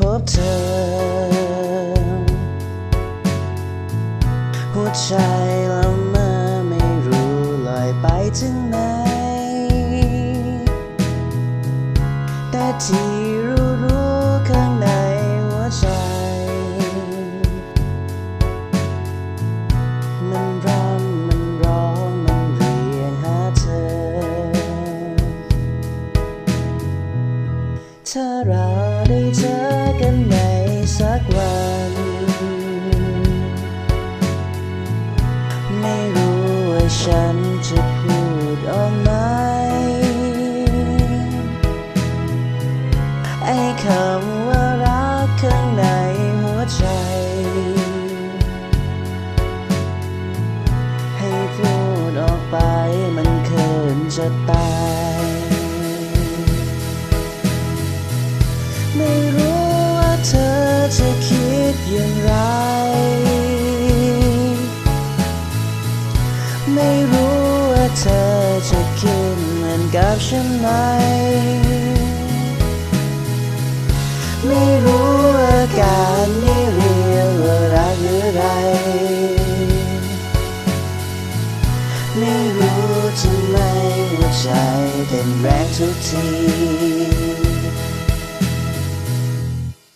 พบเธอ หัวใจเราเมื่อไม่รู้ลอยไปถึงไหนแต่ที่ ได้เจอกันในสักวัน ไม่รู้ว่าฉันจะพูดออกไหมไอ้คำว่ารักข้างในหัวใจให้พูดออกไปมันเขินจะตาย เธอจะคิดเหมือนกับฉันไหม ไม่รู้อาการนี้เรียกว่ารักหรือไร ไม่รู้ทำไมหัวใจเต้นแรงทุกที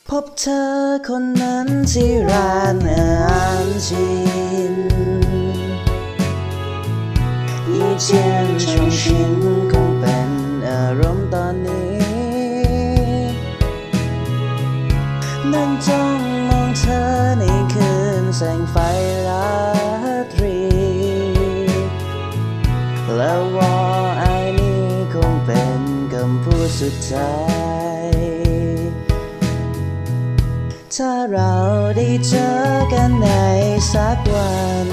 พบเธอคนนั้นที่ร้านอาหารจีน เจียนช่วงชินคงเป็นอารมณ์ตอนนี้ นั่งจ้องมองเธอในคืนแสงไฟราตรี แล้วว่าไอนี่คงเป็นคำพูดสุดท้าย ถ้าเราได้เจอกันในสักวัน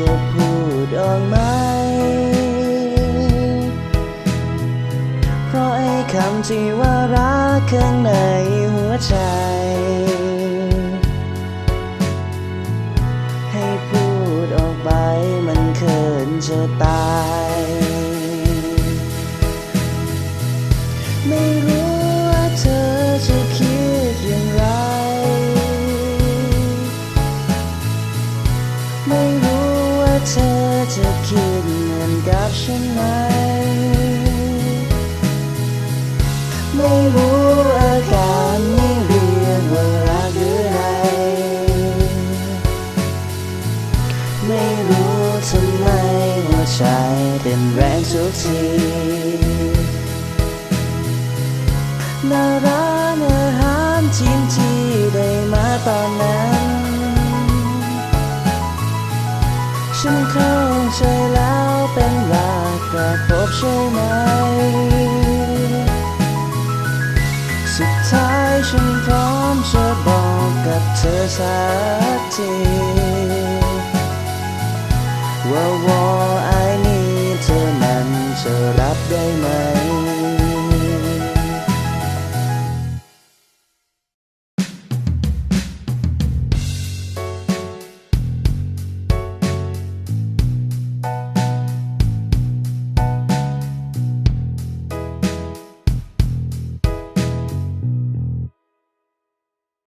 จะพูดออกไหม เพราะไอ้คำที่ว่ารักข้างในหัวใจ ให้พูดออกไปมันเขินจะตาย ไม่รู้อาการนี้เรียกว่ารักหรือไร ไม่รู้ทำไมหัวใจเต้นแรงทุกทีหน้าร้านอาหารจีนที่ได้มาตอนนั้น ฉันเข้าใจแล้วเป็นไร กแต่พบใช่ไหม สุดท้ายฉันพร้อมจะบอกกับเธอสักทีว่าวอ